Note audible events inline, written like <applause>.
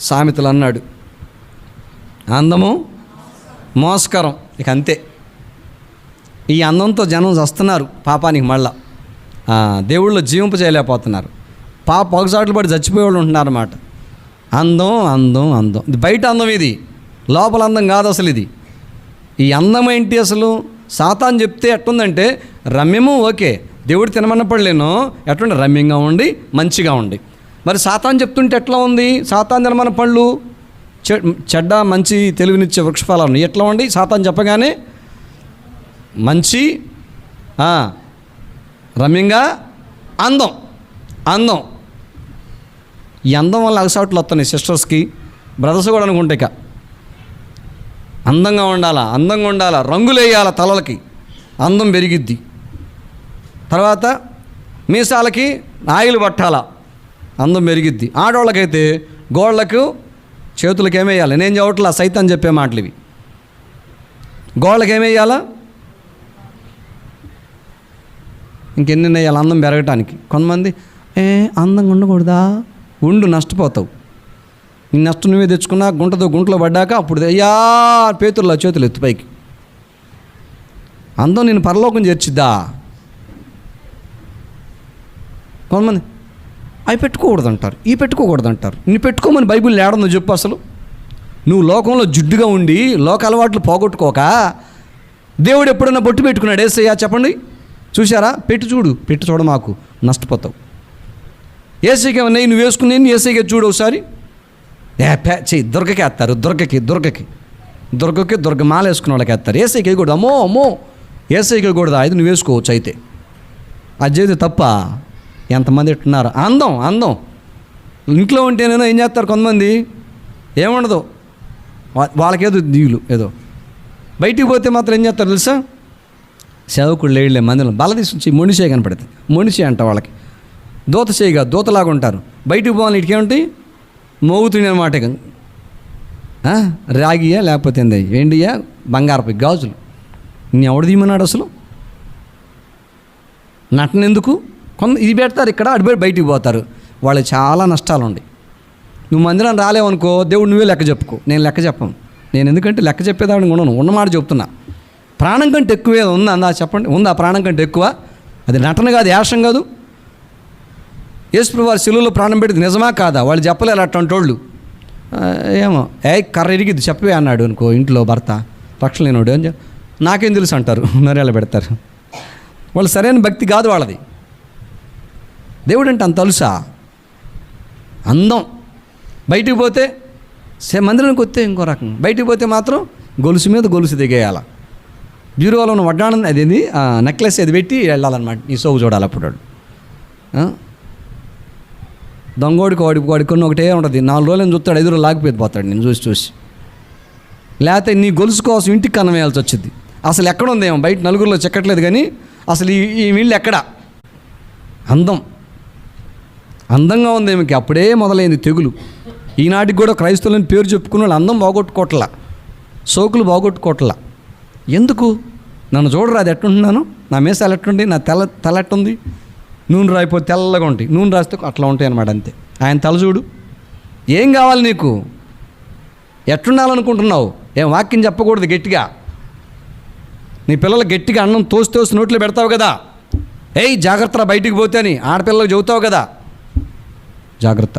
సామెతలు అన్నాడు అందము మోస్కరం. ఇక అంతే. ఈ అందంతో జనం వస్తున్నారు పాపానికి మళ్ళా. దేవుళ్ళు జీవింప చేయలేకపోతున్నారు. పాప పొగసాట్లు పడి చచ్చిపోయే వాళ్ళు ఉంటున్నారు అన్నమాట అందం అందం అందం. ఇది బయట అందం ఇది. లోపల అందం కాదు అసలు ఇది. ఈ అందం ఏంటి అసలు? సాతాన్ చెప్తే ఎట్టుందంటే రమ్యము ఓకే. దేవుడు తినమన్నప్పుడు లేను ఎట్టుండి రమ్యంగా ఉండి మంచిగా ఉండి. మరి సాతాన్ చెప్తుంటే ఎట్లా ఉంది? సాతాన్ తినమన్న పళ్ళు? చెడ్డ మంచి తెలుగునిచ్చే వృక్షఫలాలు ఎట్లా ఉండి సాతాన్ చెప్పగానే మంచి రమ్యంగా అందం. అందం. ఈ అందం వల్ల అగసాట్లు వస్తున్నాయి సిస్టర్స్కి. బ్రదర్స్ కూడా అనుకుంటే ఇక. అందంగా ఉండాలా? అందంగా ఉండాలా? రంగులు వేయాలా తలలకి? అందం పెరిగిద్ది. తర్వాత మీసాలకి ఆయిల్ పట్టాలా? అందం పెరిగిద్ది. ఆడవాళ్ళకైతే గోళ్ళకు చేతులకు ఏమేయాలి నేను చెప్పట్లా సైతం చెప్పే మాటలు ఇవి. గోళ్ళకి ఏమేయాలా ఇంకెన్ని వేయాలి అందం పెరగటానికి? కొంతమంది ఏ అందంగా ఉండకూడదా? ఉండు నష్టపోతావు. నీ నష్టం నువ్వే తెచ్చుకున్నా గుంటతో గుంటలో పడ్డాక అప్పుడు అయ్యా పేతుల్లో చేతులు ఎత్తు పైకి. అందం నేను పరలోకం చేర్చిద్దా? కొంతమంది అవి పెట్టుకోకూడదు అంటారు ఈ పెట్టుకోకూడదు అంటారు నీ పెట్టుకోమని బైబిల్ ఏడుందో చెప్పు అసలు. నువ్వు లోకంలో జుడ్డుగా ఉండి లోక అలవాట్లు పోగొట్టుకోక దేవుడు ఎప్పుడైనా బొట్టు పెట్టుకున్నాడు? ఏసయ్యా చెప్పండి. చూసారా పెట్టి చూడు. పెట్టి చూడ మాకు. నష్టపోతావు. ఏసీకి ఏమన్నా నువ్వు వేసుకుని ఏసైకి చూడు ఒకసారి. ఏ చెయ్యి దుర్గకి వేస్తారు. దుర్గకి దుర్గకి. దుర్గకి దుర్గ మాల వేసుకున్న వాళ్ళకి వేస్తారు. ఏసైకి వేయకూడదు. అమ్మో అమ్మో. ఏసైకి వేయకూడదు. అది నువ్వు వేసుకోవచ్చు అయితే. అది చేస్తే తప్ప ఎంతమంది ఇట్టున్నారు? అందం అందం. ఇంట్లో ఉంటేనేనో ఏం చేస్తారు కొంతమంది? ఏముండదు. వాళ్ళకేదో దిగులు ఏదో. బయటికి పోతే మాత్రం ఏం చేస్తారు తెలుసా? సేవకుడు లేడులే మందిలో బల తీసుకొచ్చి మొండిసే కనపడుతుంది మొండిసే అంట వాళ్ళకి. దూత చేయగా దూతలాగా ఉంటారు. బయటికి పోవాలి ఇటుకే ఉంటాయి మోగుతుంది అనమాట రాగియా లేకపోతే ఏంది? ఏండియా బంగారపు గాజులు. నేను ఎవడు తీయమన్నాడు అసలు? నటనెందుకు? కొంత ఇది పెడతారు ఇక్కడ అటు బయటికి పోతారు. వాళ్ళు చాలా నష్టాలు ఉన్నాయి నువ్వు మందిరం రాలేవనుకో దేవుడు నువ్వే లెక్క చెప్పుకో. నేను లెక్క చెప్పను. నేను ఎందుకంటే లెక్క చెప్పేదాన్ని ఉండను ఉన్నమాట చెప్తున్నా. ప్రాణం కంటే ఎక్కువ ఉందా? అందా చెప్పండి. ఉందా? ప్రాణం కంటే ఎక్కువ? అది నటన కాదు యాషం కాదు. యేసుప్రభు వారి శిలువులో ప్రాణం పెడితే నిజమా కాదా? వాళ్ళు చెప్పలేరు అట్లాంటి వాళ్ళు. ఏమో. ఏ కర్ర ఇరిగిద్ది. చెప్పవే అన్నాడు అనుకో ఇంట్లో భర్త. రక్షణ లేనోడు అని నాకేం తెలుసు అంటారు. <laughs> నరేలా పెడతారు. వాళ్ళు సరైన భక్తి కాదు వాళ్ళది. దేవుడు అంటే అంత తెలుసా అందం. బయటికి పోతే మందిరానికి వస్తే ఇంకో రకం. బయటికి పోతే మాత్రం గొలుసు మీద గొలుసు దిగేయాల. బ్యూరోలో ఉన్న వడ్డాణం అదేంది? నెక్లెస్ అది పెట్టి వెళ్ళాలన్నమాట. ఈ సోగు చూడాలి అప్పుడు దొంగోడికి వాడికి వాడి కొన్ని ఒకటే ఉంటుంది. నాలుగు రోజులు చూస్తాడు? ఐదు రోజులు లాగిపోయి పోతాడు నేను చూసి చూసి. లేకపోతే నీ గొలుసు కోసం ఇంటికి కన్న వేయాల్సి వచ్చింది. అసలు ఎక్కడ ఉందేమో? బయట నలుగురిలో చెక్కట్లేదు కానీ అసలు ఈ ఈ వీళ్ళు ఎక్కడ? అందం. అందంగా ఉంది ఈమెకి అప్పుడే మొదలైంది తెగులు. ఈనాటికి కూడా క్రైస్తవులని పేరు చెప్పుకున్న వాళ్ళు అందం బాగొట్టుకోవట్లా సోకులు బాగొట్టుకోవట్లా ఎందుకు? నన్ను చూడరా అది ఎట్టుంటున్నాను నా మీసాలు ఎట్టుండి నా తెల్ల తల ఎట్టుంది నూనె రాయిపోతే తెల్లగా ఉంటాయి. నూనె రాస్తే అట్లా ఉంటాయి అన్నమాట అంతే. ఆయన తల చూడు. ఏం కావాలి నీకు? ఎట్టుండాలనుకుంటున్నావు ఏం వాక్యం చెప్పకూడదు గట్టిగా. నీ పిల్లలు గట్టిగా అన్నం తోసి తోసి నోట్లో పెడతావు కదా. ఏయ్ జాగ్రత్త బయటికి పోతే అని ఆడపిల్లలకు చెబుతావు కదా. జాగ్రత్త